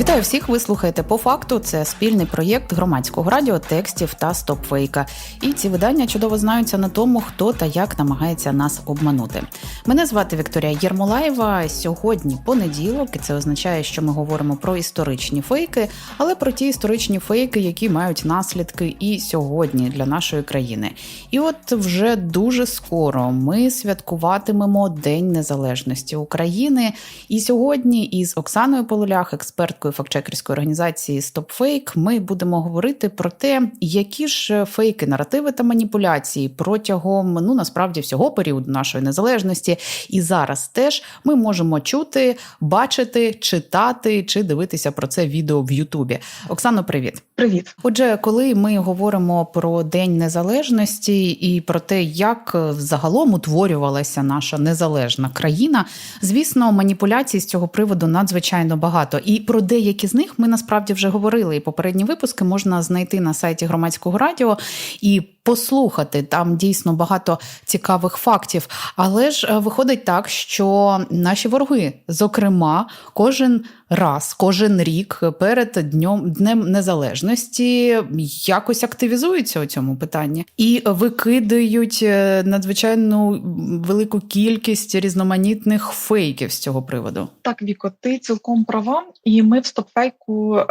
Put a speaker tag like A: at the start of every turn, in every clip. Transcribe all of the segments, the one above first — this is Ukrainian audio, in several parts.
A: Вітаю всіх. Ви слухаєте по факту. Це спільний проєкт громадського радіо, текстів та стопфейка. І ці видання чудово знаються на тому, хто та як намагається нас обманути. Мене звати Вікторія Єрмолаєва. Сьогодні понеділок, і це означає, що ми говоримо про історичні фейки, але про ті історичні фейки, які мають наслідки і сьогодні для нашої країни. І от вже дуже скоро ми святкуватимемо День Незалежності України. І сьогодні із Оксаною Полулях, експерткою фактчекерської організації StopFake, ми будемо говорити про те, які ж фейки, наративи та маніпуляції протягом ну насправді всього періоду нашої незалежності. І зараз теж ми можемо чути, бачити, читати чи дивитися про це відео в Ютубі. Оксано, привіт.
B: Привіт.
A: Отже, коли ми говоримо про День Незалежності і про те, як загалом утворювалася наша незалежна країна, звісно, маніпуляцій з цього приводу надзвичайно багато. І про деякі з них ми насправді вже говорили. І попередні випуски можна знайти на сайті громадського радіо і. Послухати там дійсно багато цікавих фактів, але ж е, виходить так, що наші вороги, зокрема, кожен раз, кожен рік перед днем днем незалежності якось активізуються у цьому питанні і викидають е, надзвичайну велику кількість різноманітних фейків з цього приводу.
B: Так, Віко, ти цілком права, і ми в стопфейку е,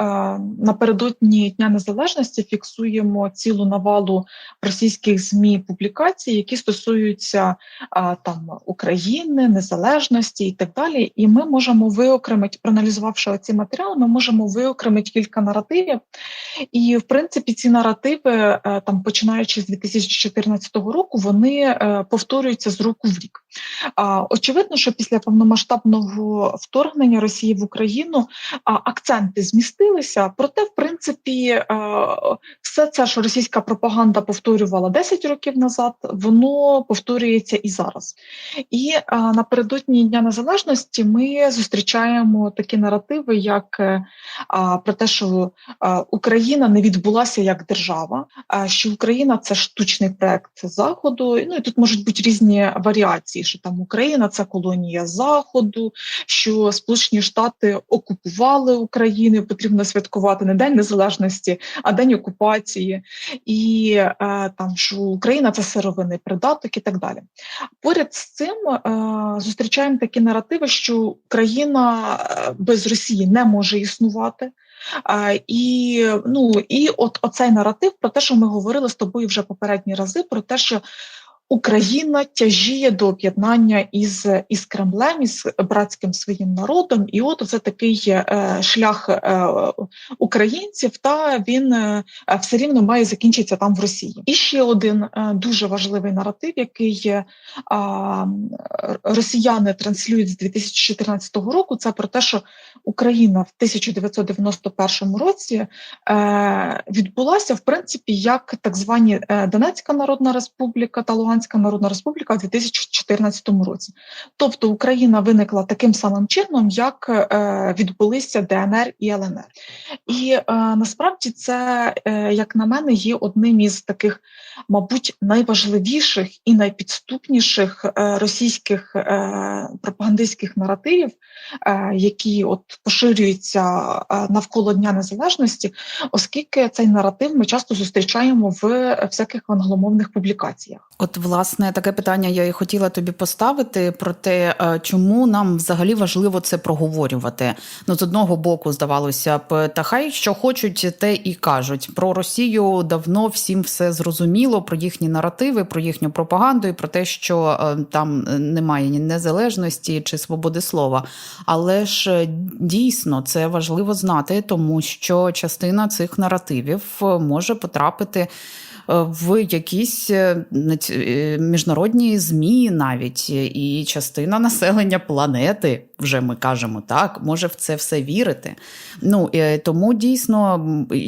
B: напередодні Дня Незалежності фіксуємо цілу навалу російських змі публікацій, які стосуються е, там України, незалежності і так далі. І ми можемо виокремити, проаналізувавши ці матеріали, ми можемо виокремити кілька наративів. І в принципі, ці наративи, е, там починаючи з 2014 року, вони е, повторюються з року в рік. Очевидно, що після повномасштабного вторгнення Росії в Україну акценти змістилися. Проте, в принципі, все це, що російська пропаганда повторювала 10 років назад, воно повторюється і зараз. І напередодні Дня Незалежності ми зустрічаємо такі наративи, як е, про те, що Україна не відбулася як держава, що Україна це штучний проект Заходу. Ну і тут можуть бути різні варіації, що там Україна це колонія Заходу, що Сполучені Штати окупували Україну, потрібно святкувати не День Незалежності, а День окупації, і е, там що Україна це сировинний придаток і так далі. Поряд з цим е, зустрічаємо такі наративи, що Україна без Росії не може існувати. А, І ну і от оцей наратив про те, що ми говорили з тобою вже попередні рази, про те, що Україна тяжіє до об'єднання із із Кремлем, із братським своїм народом, і от це такий е, шлях е, українців, та він е, все рівно має закінчитися там в Росії. І ще один е, дуже важливий наратив, який е, росіяни транслюють з 2014 року. Це про те, що Україна в 1991 році е, відбулася в принципі як так звані е, Донецька Народна Республіка та Луганська Народна Республіка у 2014 році. Тобто Україна виникла таким самим чином, як е, відбулися ДНР і ЛНР. І е, насправді це, е, як на мене, є одним із таких, мабуть, найважливіших і найпідступніших російських пропагандистських наративів, які от поширюються навколо Дня Незалежності, оскільки цей наратив ми часто зустрічаємо в всяких англомовних публікаціях.
A: От, власне, таке питання я і хотіла тобі поставити про те, е, чому нам взагалі важливо це проговорювати. Ну, з одного боку, здавалося б, та хай що хочуть, те і кажуть. Про Росію давно всім все зрозуміло, про їхні наративи, про їхню пропаганду і про те, що е, там немає ні незалежності чи свободи слова. Але ж дійсно це важливо знати, тому що частина цих наративів може потрапити в якісь е, е, міжнародні змі, навіть і частина населення планети, вже ми кажемо так, може в це все вірити. Ну е, тому дійсно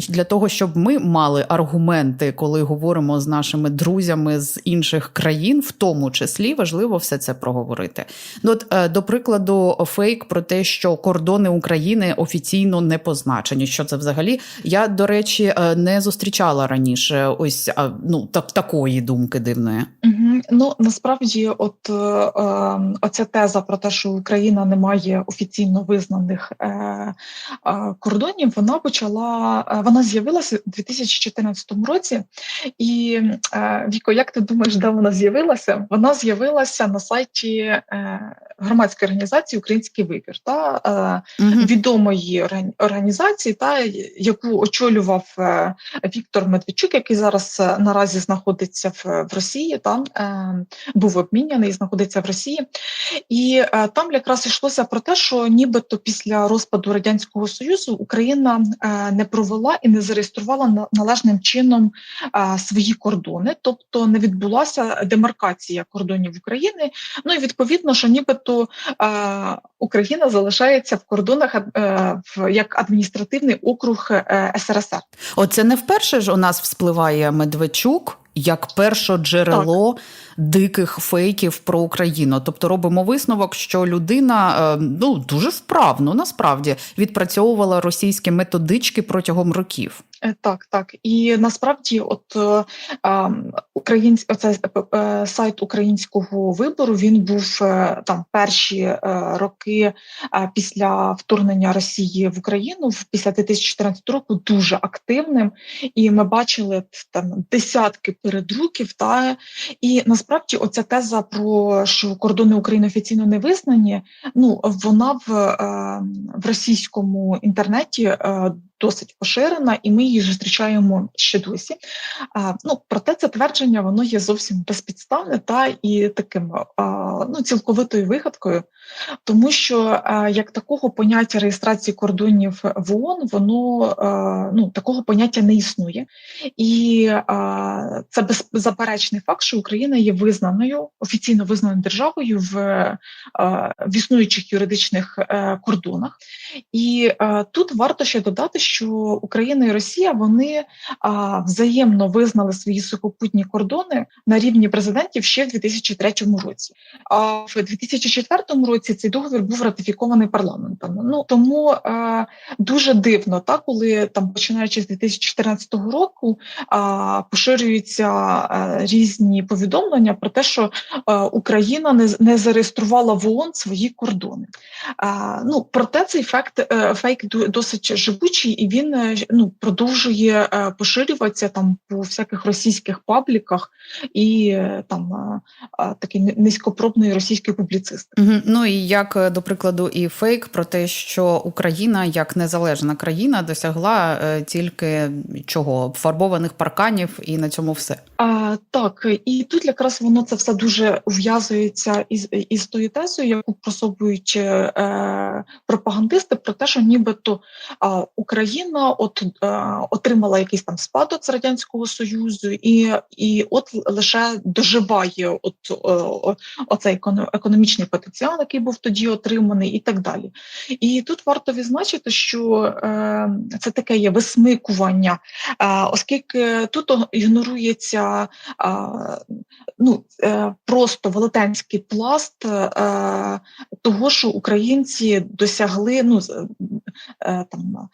A: для того, щоб ми мали аргументи, коли говоримо з нашими друзями з інших країн, в тому числі важливо все це проговорити. Ну, от, до прикладу, фейк про те, що кордони України офіційно не позначені. Що це взагалі? Я, до речі, не зустрічала раніше ось а, ну, так, такої думки дивної.
B: Угу. Ну насправді, от е, е, оця теза про те, що Україна не має офіційно визнаних е, е, кордонів, вона почала е, вона з'явилася у 2014 році. І е, Віко, як ти думаєш, де вона з'явилася? Вона з'явилася на сайті е, громадської організації Український вибір та е,
A: Угу.
B: відомої орган- організації, та яку очолював е, Віктор Медведчук, який зараз наразі знаходиться в, Росії, там е, був обміняний, знаходиться в Росії, і е, там якраз йшлося про те, що нібито після розпаду радянського союзу Україна е, не провела і не зареєструвала на- належним чином е, свої кордони, тобто не відбулася демаркація кордонів України. Ну і відповідно, що нібито е, Україна залишається в кордонах е, в як адміністративний округ е, СРСР.
A: Оце не вперше ж у нас вспливає Медведчук як перше джерело диких фейків про Україну. Тобто робимо висновок, що людина е, ну дуже вправно насправді відпрацьовувала російські методички протягом років.
B: Е, Так, так. І насправді, от е, українсь, оце е, е, сайт українського вибору він був е, там перші е, роки е, після вторгнення Росії в Україну, після 2014 року, дуже активним. І ми бачили там десятки передруків. Та і насправді, оця теза про що кордони України офіційно не визнані. Ну вона в, е, в російському інтернеті. е, Досить поширена, і ми її зустрічаємо ще досі. А, ну, проте це твердження воно є зовсім безпідставне та і таким а, ну, цілковитою вигадкою, тому що а, як такого поняття реєстрації кордонів в ООН, воно а, ну, такого поняття не існує. І а, це беззаперечний факт, що Україна є визнаною, офіційно визнаною державою в, а, в існуючих юридичних е, кордонах. І е, тут варто ще додати, що Україна і Росія вони а, взаємно визнали свої сухопутні кордони на рівні президентів ще в 2003 році. А в 2004 році цей договір був ратифікований парламентом. Ну тому е, дуже дивно, так коли там починаючи з 2014 року а, поширюються е, різні повідомлення про те, що е, Україна не, не зареєструвала в ООН свої кордони. А, ну, проте цей факт е, фейк досить живучий, і він е, ну, продовжує е, поширюватися там по всяких російських пабліках і е, там такий ни- низькопробної російської публіцистики.
A: Мгм. Ну і як до прикладу, і фейк про те, що Україна як незалежна країна досягла тільки чого фарбованих парканів, і на цьому все.
B: А, так, і тут якраз воно це все дуже ув'язується із, із тою тезою, яку просовують е, пропагандисти, про те, що нібито а, Україна от е, отримала якийсь там спадок з радянського союзу, і, і от лише доживає от е, оцей економічний потенціал, який був тоді отриманий, і так далі. І тут варто відзначити, що е, це таке є висмикування, оскільки тут ігнорується ну, просто велетенський пласт того, що українці досягли, ну там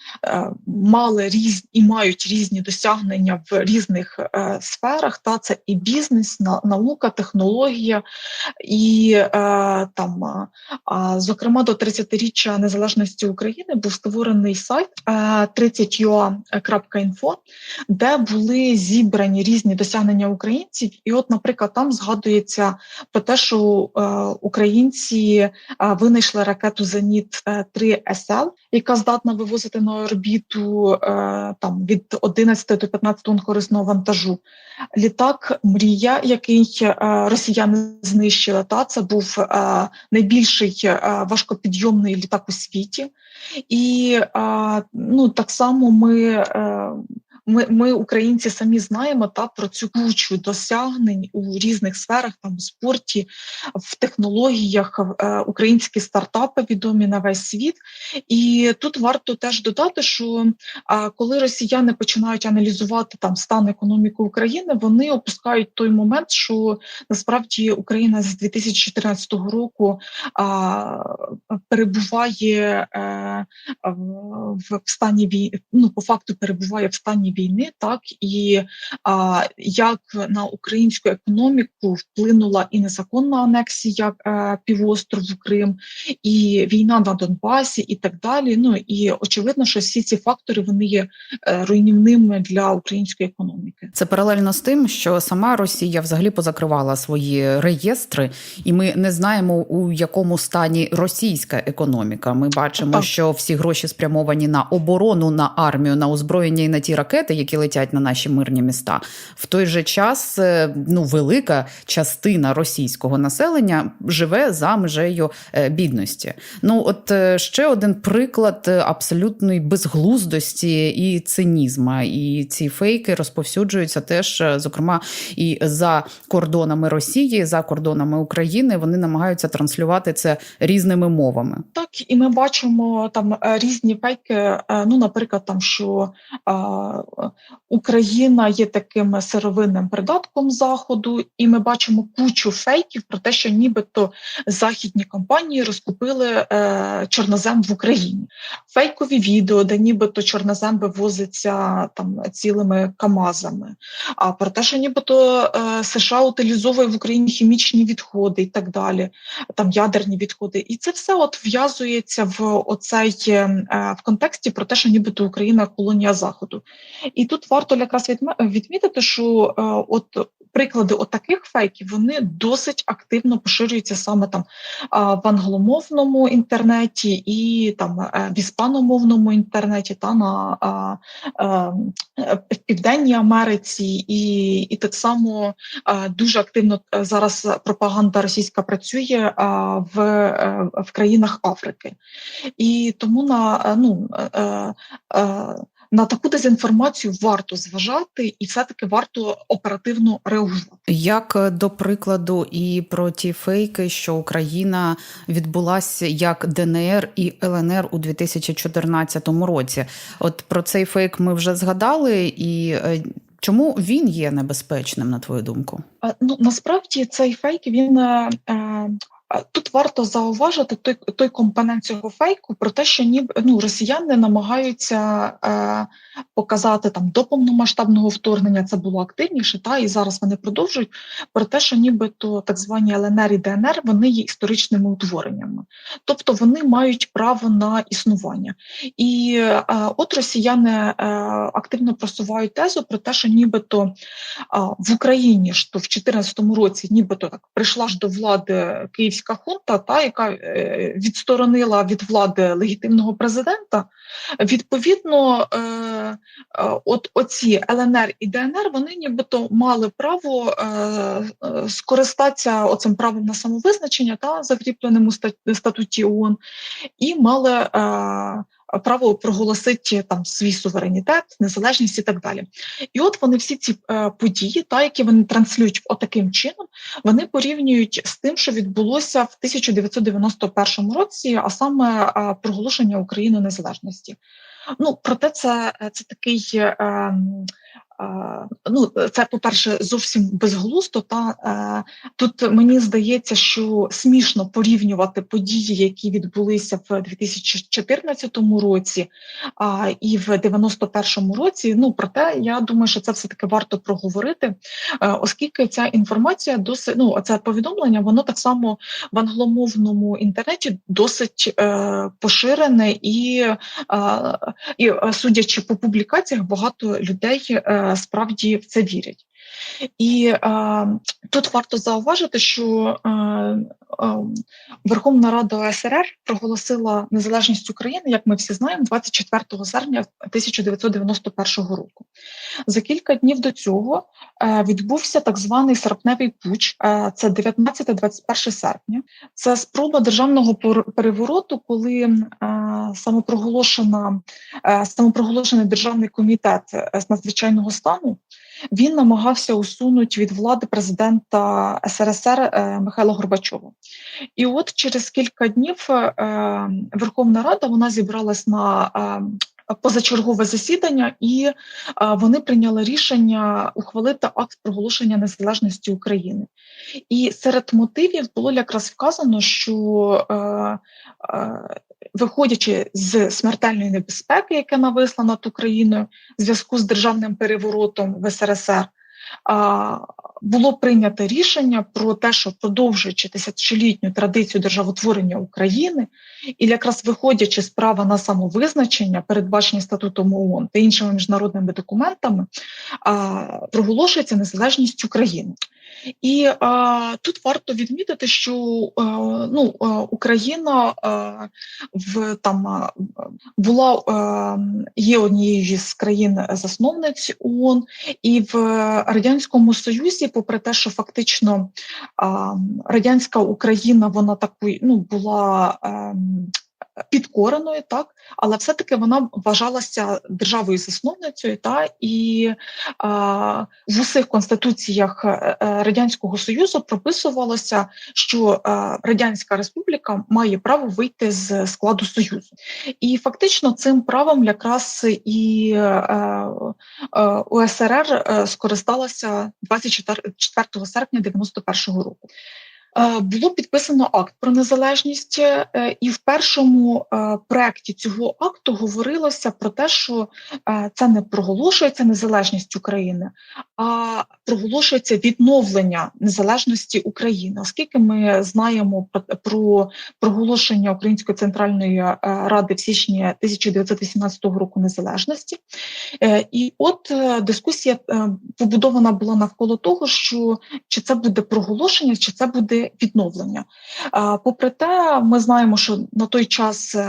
B: мали різні і мають різні досягнення в різних е, сферах. Та це і бізнес, на, наука, технологія, і е, там, а, зокрема, до 30-річчя незалежності України був створений сайт е, 30ua.info, де були зібрані різні досягнення українців. І, от, наприклад, там згадується про те, що е, українці е, винайшли ракету Зеніт 3 СЛ, яка здатна вивозити на орбіту е, там від 11 до 15 тонн корисного вантажу. Літак Мрія, який е, росіяни знищили, та це був е, найбільший важкопідйомний літак у світі. І ну, так само ми. Е, ми, ми, українці, самі знаємо та про цю кучу досягнень у різних сферах, там у спорті, в технологіях, е, українські стартапи відомі на весь світ. І тут варто теж додати, що а, коли росіяни починають аналізувати там стан економіки України, вони опускають той момент, що насправді Україна з 2014 року а, перебуває е, в, в стані війни, ну по факту перебуває в стані війни, так і а, як на українську економіку вплинула і незаконна анексія е, півострову Крим, і війна на Донбасі, і так далі. Ну і очевидно, що всі ці фактори вони є е, руйнівними для української економіки.
A: Це паралельно з тим, що сама Росія взагалі позакривала свої реєстри, і ми не знаємо у якому стані російська економіка. Ми бачимо,
B: Так.
A: що всі гроші спрямовані на оборону, на армію, на озброєння і на ті ракети, які летять на наші мирні міста. В той же час е, ну велика частина російського населення живе за межею е, бідності. Ну, от е, ще один приклад абсолютної безглуздості і цинізма. І ці фейки розповсюджуються теж, зокрема, і за кордонами Росії, за кордонами України. Вони намагаються транслювати це різними мовами.
B: Так, і ми бачимо там різні фейки. Ну, наприклад, там що Україна є таким сировинним придатком заходу, і ми бачимо кучу фейків про те, що нібито західні компанії розкупили е, чорнозем в Україні. Фейкові відео, де нібито чорнозем вивозиться там цілими камазами. А про те, що нібито е, США утилізовує в Україні хімічні відходи і так далі там ядерні відходи, і це все от в'язується в оцей е, в контексті про те, що нібито Україна колонія заходу. І тут варто якраз відмітити, що е, от приклади от таких фейків вони досить активно поширюються саме там в англомовному інтернеті і там е, в іспаномовному інтернеті та на е, в Південній Америці, і, і так само дуже активно зараз пропаганда російська працює в, в країнах Африки. І тому на ну. На таку дезінформацію варто зважати, і все-таки варто оперативно реагувати.
A: Як е, до прикладу, і про ті фейки, що Україна відбулася як ДНР і ЛНР у 2014 році. От про цей фейк ми вже згадали, і е, чому він є небезпечним, на твою думку?
B: Ну насправді цей фейк він е, тут варто зауважити той, той компонент цього фейку про те, що ніби ну росіяни намагаються е, показати там до повномасштабного вторгнення це було активніше, та і зараз вони продовжують про те, що нібито так звані ЛНР і ДНР вони є історичними утвореннями, тобто вони мають право на існування. І е, от росіяни е, активно просувають тезу про те, що нібито а, в Україні то в 2014 році, нібито так прийшла ж до влади київська хунта, та яка е, відсторонила від влади легітимного президента. Відповідно, е, е, от оці ЛНР і ДНР вони нібито мали право скористатися оцим правом на самовизначення та закріпленим у статуті ООН, і мали право проголосити там свій суверенітет, незалежність і так далі. І от вони всі ці е, події, та які вони транслюють отаким чином, вони порівнюють з тим, що відбулося в 1991 році, а саме е, проголошення України незалежності. Ну проте це, це такий. Е, е, Ну, це, по-перше, зовсім безглуздо. Та е, тут мені здається, що смішно порівнювати події, які відбулися в 2014 році а, і в 91-му році. Ну проте я думаю, що це все таки варто проговорити, е, оскільки ця інформація досить ну це повідомлення, воно так само в англомовному інтернеті досить е, поширене і, е, і е, судячи по публікаціях, багато людей е, справді в це вірять. І е, тут варто зауважити, що е, е, Верховна Рада ОСРР проголосила незалежність України, як ми всі знаємо, 24 серпня 1991 року. За кілька днів до цього е, відбувся так званий серпневий пуч. Е, це 19-21 серпня. Це спроба державного перевороту, коли е, самопроголошена е, самопроголошений державний комітет з надзвичайного стану він намагався усунути від влади президента СРСР е, Михайла Горбачова. І от через кілька днів е, Верховна Рада вона зібралась на е, позачергове засідання, і вони прийняли рішення ухвалити акт проголошення незалежності України. І серед мотивів було якраз вказано, що виходячи з смертельної небезпеки, яка нависла над Україною в зв'язку з державним переворотом в СРСР, було прийнято рішення про те, що продовжуючи тисячолітню традицію державотворення України, і якраз виходячи з права на самовизначення, передбачені статутом ООН та іншими міжнародними документами, проголошується незалежність України. І а, тут варто відмітити, що а, ну, а, Україна а, в там а, була а, є однією з країн-засновниць ООН, і в радянському союзі, попри те, що фактично а, радянська Україна вона такою ну була. ем, Підкореною, так, але все-таки вона вважалася державою засновницею, та і а, в усіх конституціях е, е, радянського союзу прописувалося, що е, радянська республіка має право вийти з складу союзу, і фактично цим правом якраз і е, е, УСРР е, скористалася 24 серпня 91-го року. Е, Було підписано акт про незалежність, е, і в першому е, проекті цього акту говорилося про те, що це не проголошується незалежність України, а проголошується відновлення незалежності України, оскільки ми знаємо про, про проголошення Української центральної ради в січні 1918 року незалежності. І от дискусія побудована була навколо того, що чи це буде проголошення, чи це буде відновлення. Попри те, ми знаємо, що на той час е,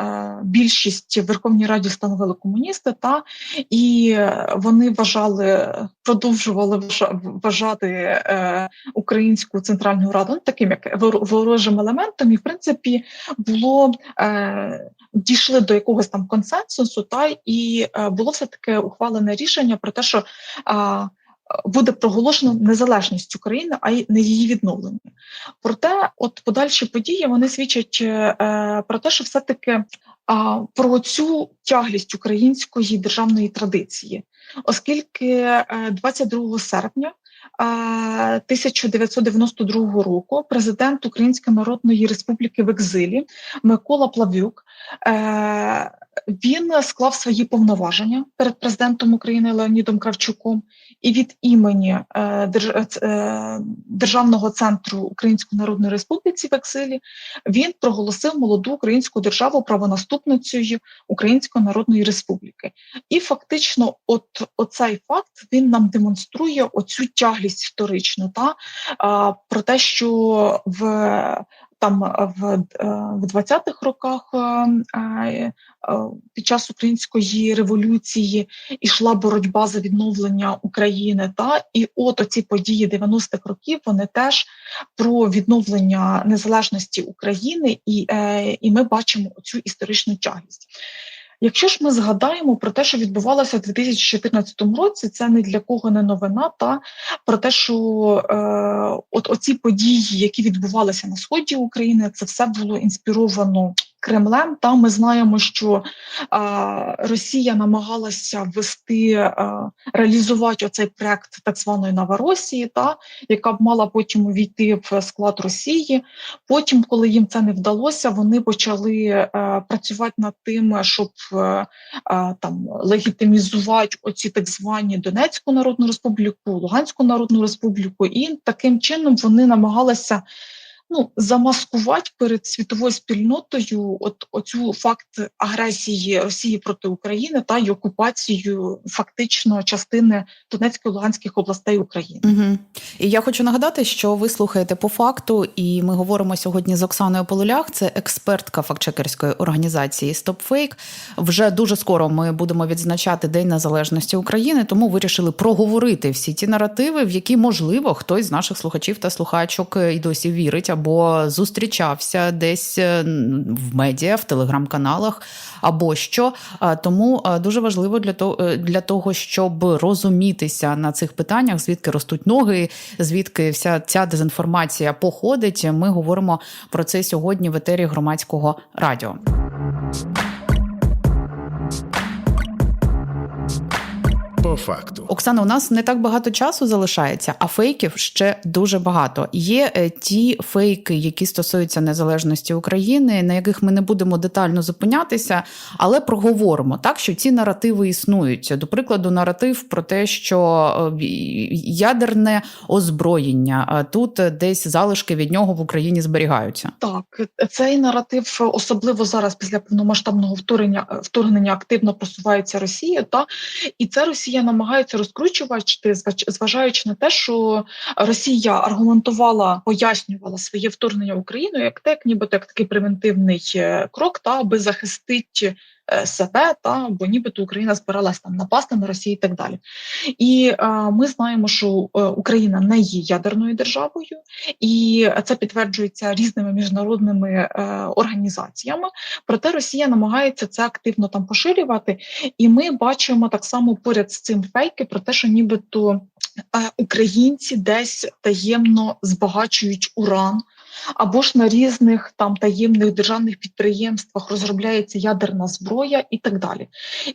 B: е, більшість в Верховній Раді становили комуністи, та і вони вважали, продовжували вважа- вважати е, українську центральну раду ну, таким як ворожим елементом, і в принципі було дійшли до якогось там консенсусу, та і було все таки ухвалене рішення про те, що буде проголошено незалежність України, а й не її відновлення. Проте, от подальші події вони свідчать е, про те, що все-таки про цю тяглість української державної традиції, оскільки е, 22 серпня. Е, 1992 року президент Української Народної Республіки в екзилі Микола Плавюк е, він склав свої повноваження перед президентом України Леонідом Кравчуком і від імені е, е, Державного центру Української Народної Республіки в екзилі він проголосив молоду українську державу правонаступницею Української Народної Республіки. І фактично, от оцей факт він нам демонструє оцю тяглість історичну, та про те, що в там в, е, в 20-х роках е, е, під час української революції йшла боротьба за відновлення України. Та і от оці події 90-х років вони теж про відновлення незалежності України, і, і ми бачимо цю історичну тяглість. Якщо ж ми згадаємо про те, що відбувалося в 2014 році, це ні для кого не новина, та про те, що е, от оці події, які відбувалися на сході України, це все було інспіровано Кремлем. Та ми знаємо, що е, Росія намагалася ввести е, реалізувати оцей проект так званої Новоросії, та яка б мала потім увійти в склад Росії. Потім, коли їм це не вдалося, вони почали е, працювати над тим, щоб е, е, там легітимізувати оці так звані Донецьку Народну Республіку, Луганську Народну Республіку, і таким чином вони намагалися. Ну замаскувати перед світовою спільнотою от оцю факт агресії Росії проти України та й окупацію фактично частини Донецької Луганських областей України.
A: Угу. І я хочу нагадати, що ви слухаєте по факту, і ми говоримо сьогодні з Оксаною Полулях, це експертка фактчекерської організації StopFake. Вже дуже скоро ми будемо відзначати День Незалежності України, тому вирішили проговорити всі ті наративи, в які можливо хтось з наших слухачів та слухачок і досі вірить або зустрічався десь е, в медіа, в телеграм-каналах або що. Тому дуже важливо для того, для того, щоб розумітися на цих питаннях, звідки ростуть ноги, звідки вся ця дезінформація походить. Ми говоримо про це сьогодні в етері громадського радіо.
C: По факту.
A: Оксана, у нас не так багато часу залишається, а фейків ще дуже багато. Є е, ті фейки, які стосуються незалежності України, на яких ми не будемо детально зупинятися, але проговоримо так, що ці наративи існують. До прикладу, наратив про те, що е, ядерне озброєння тут десь залишки від нього в Україні зберігаються.
B: Так, цей наратив, особливо зараз, після повномасштабного вторгнення вторгнення, активно просувається Росія, та і це Росія намагається розкручувати, зважаючи на те, що Росія аргументувала, пояснювала своє вторгнення в Україну як те, як нібито як такий превентивний крок, та аби захистити себе, та бо нібито Україна збиралась там напасти на Росію і так далі. І е, ми знаємо, що е, Україна не є ядерною державою, і це підтверджується різними міжнародними е, організаціями. Проте Росія намагається це активно там поширювати, і ми бачимо так само поряд з цим фейки про те, що нібито українці десь таємно збагачують уран або ж на різних там таємних державних підприємствах розробляється ядерна зброя і так далі.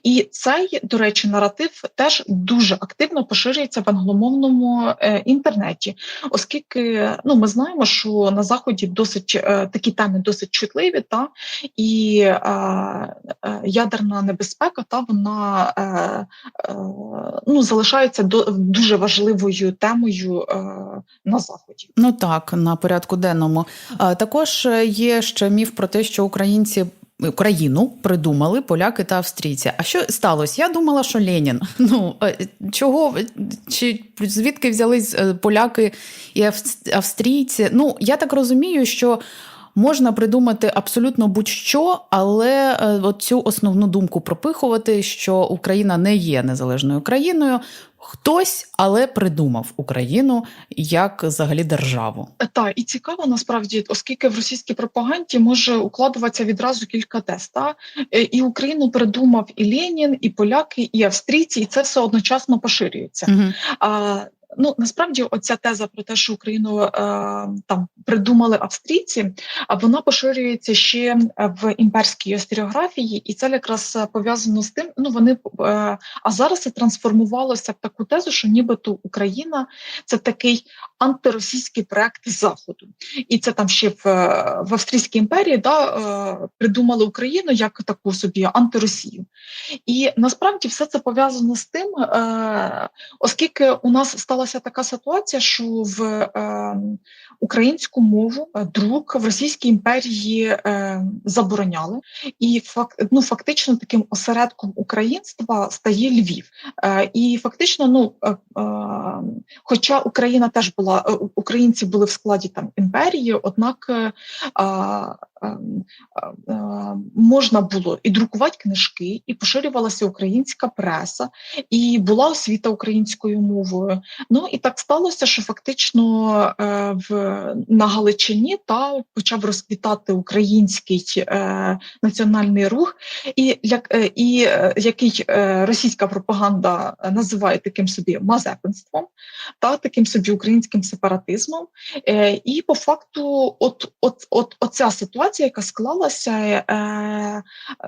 B: І цей, до речі, наратив теж дуже активно поширюється в англомовному е, інтернеті, оскільки ну ми знаємо, що на заході досить е, такі теми досить чутливі, та і е, е, ядерна небезпека, та вона е, е, ну залишається до дуже важливою темою е, на заході.
A: Ну так на порядку денному. Також є ще міф про те, що українці. Україну придумали поляки та австрійці. А що сталося? Я думала, що Ленін. Ну чого чи звідки взялись поляки і австрійці? Ну я так розумію, що можна придумати абсолютно будь-що, але цю основну думку пропихувати, що Україна не є незалежною країною. Хтось, але придумав Україну як взагалі державу.
B: Так, і цікаво насправді, оскільки в російській пропаганді може укладуватися відразу кілька тез. Та? І Україну придумав і Ленін, і поляки, і австрійці, і це все одночасно поширюється. Угу. А, Ну насправді, оця теза про те, що Україну е, там придумали австрійці, а вона поширюється ще в імперській історіографії, і це якраз пов'язано з тим. Ну вони е, а зараз це трансформувалося в таку тезу, що нібито Україна це такий антиросійський проект заходу, і це там ще в, в Австрійській імперії да, е, придумали Україну як таку собі антиросію. І насправді все це пов'язано з тим, е, оскільки у нас сталася така ситуація, що в е, українську мову друк в Російській імперії е, забороняли, і ну, фактично таким осередком українства стає Львів. Е, і фактично, ну е, е, хоча Україна теж була е, українці були в складі там імперії, однак. Е, можна було і друкувати книжки, і поширювалася українська преса, і була освіта українською мовою. Ну і так сталося, що фактично е, в на Галичині та почав розквітати український е, національний рух, і як е, і е, який е, російська пропаганда називає таким собі мазепинством, та таким собі українським сепаратизмом. Е, і по факту, от, от, от, оця ситуація яка склалася, е, е,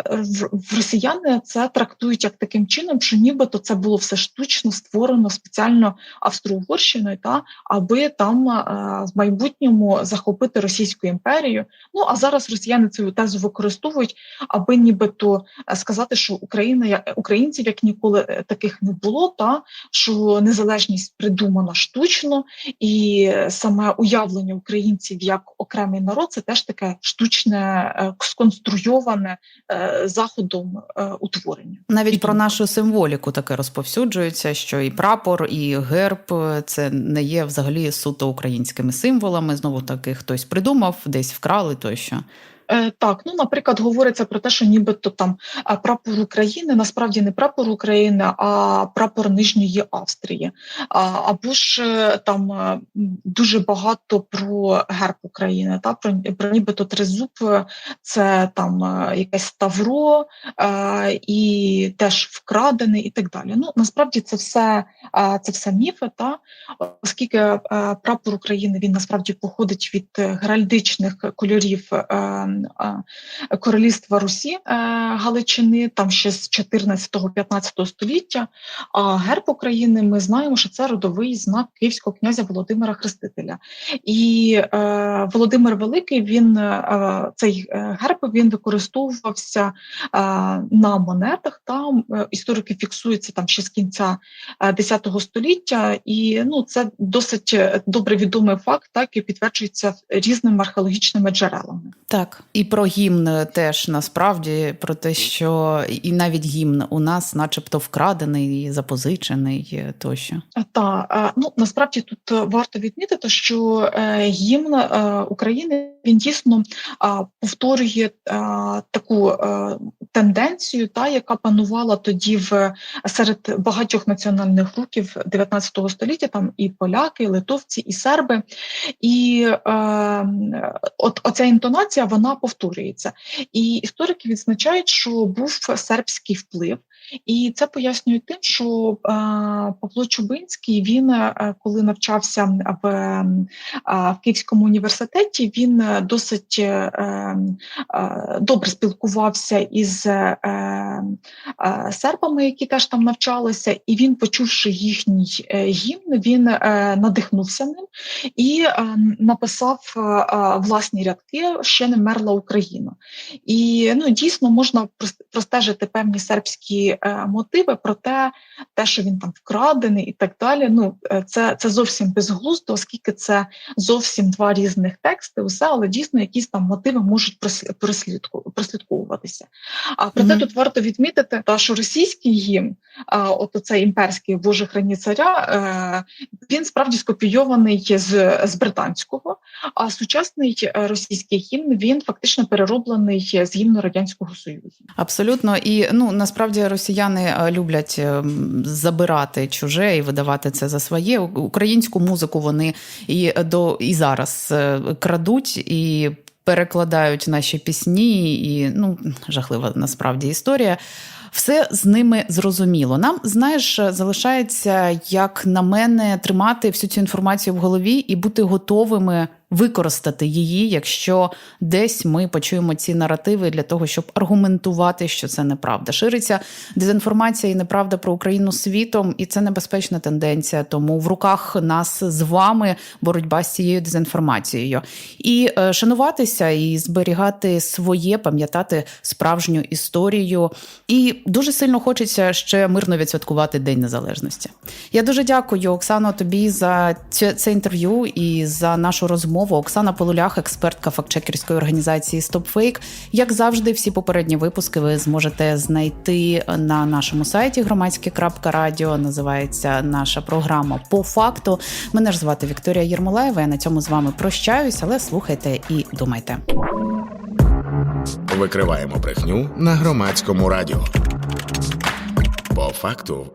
B: в, в росіяни це трактують як таким чином, що нібито це було все штучно створено спеціально Австро-Угорщиною, та аби там е, майбутньому захопити Російську імперію. Ну а зараз росіяни цю тезу використовують, аби нібито е, сказати, що Україна як українців як ніколи е, таких не було, та що незалежність придумана штучно, і е, саме уявлення українців як окремий народ це теж таке штучне, е, сконструйоване е, заходом е, утворення.
A: Навіть
B: І
A: про
B: тому.
A: нашу символіку таке розповсюджується, що і прапор, і герб це не є взагалі суто українськими символами. Знову таки хтось придумав, десь вкрали тощо.
B: Е, Так, ну наприклад, говориться про те, що нібито там прапор України насправді не прапор України, а прапор Нижньої Австрії. Або ж е, там е, дуже багато про герб України, та про, про нібито тризуб, е, це там е, якесь Ставро е, і теж вкрадений, і так далі. Ну насправді це все е, це все міфи, та оскільки е, прапор України він насправді походить від е, геральдичних кольорів е, е, королівства Русі е, Галичини, там ще з 14-15 століття. А герб України ми знаємо, що це родовий знак київського князя Володимира Хрестителя. І е, Володимир Великий він е, цей герб він використовувався на монетах. Там історики фіксуються там ще з кінця 10 століття, і ну це досить добре відомий факт, так і підтверджується різними археологічними джерелами.
A: Так, і про гімн теж насправді про те, що і навіть гімн у нас, начебто, вкрадений, запозичений тощо.
B: Та ну насправді тут е, варто відмітити, що е, гімн е, України він дійсно повторює таку тенденцію, та яка панувала тоді в серед багатьох національних руків 19 століття. Там і поляки, і литовці, і серби. І е, от оця інтонація вона повторюється. І історики відзначають, що був сербський вплив, і це пояснює тим, що Павло Чубинський він, е, коли навчався в, в Київському університеті, він досить е, е, добре спілкувався із сербами, які теж там навчалися, і він, почувши їхній гімн, він надихнувся ним і написав власні рядки ще не мерла Україна. І ну дійсно можна простежити певні сербські мотиви про те, те, що він там вкрадений, і так далі. Ну е, це, це зовсім безглуздо, оскільки це зовсім два різних тексти, усе, але дійсно якісь там мотиви можуть прослідку- прослідковуватися. А проте
A: Мгм.
B: тут варто відмітити, та що російський гімн, а, от оцей імперський Боже храні царя, е, він справді скопійований з, з британського, а сучасний е, російський гімн він фактично перероблений з гімну радянського союзу.
A: Абсолютно, і ну насправді росіяни е, люблять ем, забирати чуже і видавати це за своє. Українську музику вони і до і зараз е, крадуть і. Перекладають наші пісні, і ну жахлива насправді історія. Все з ними зрозуміло. Нам знаєш, залишається, як на мене, тримати всю цю інформацію в голові і бути готовими використати її, якщо десь ми почуємо ці наративи для того, щоб аргументувати, що це неправда. Шириться дезінформація і неправда про Україну світом, і це небезпечна тенденція. Тому в руках нас з вами боротьба з цією дезінформацією. І е, шануватися і зберігати своє, пам'ятати справжню історію. І дуже сильно хочеться ще мирно відсвяткувати День Незалежності. Я дуже дякую, Оксано, тобі за це, це інтерв'ю і за нашу розмову. Оксана Полулях, експертка фактчекерської організації StopFake. Як завжди, всі попередні випуски ви зможете знайти на нашому сайті громадське.радіо. Називається наша програма по факту. Мене ж звати Вікторія Єрмолаєва. Я на цьому з вами прощаюсь, але слухайте і думайте.
C: Викриваємо брехню на громадському радіо. По факту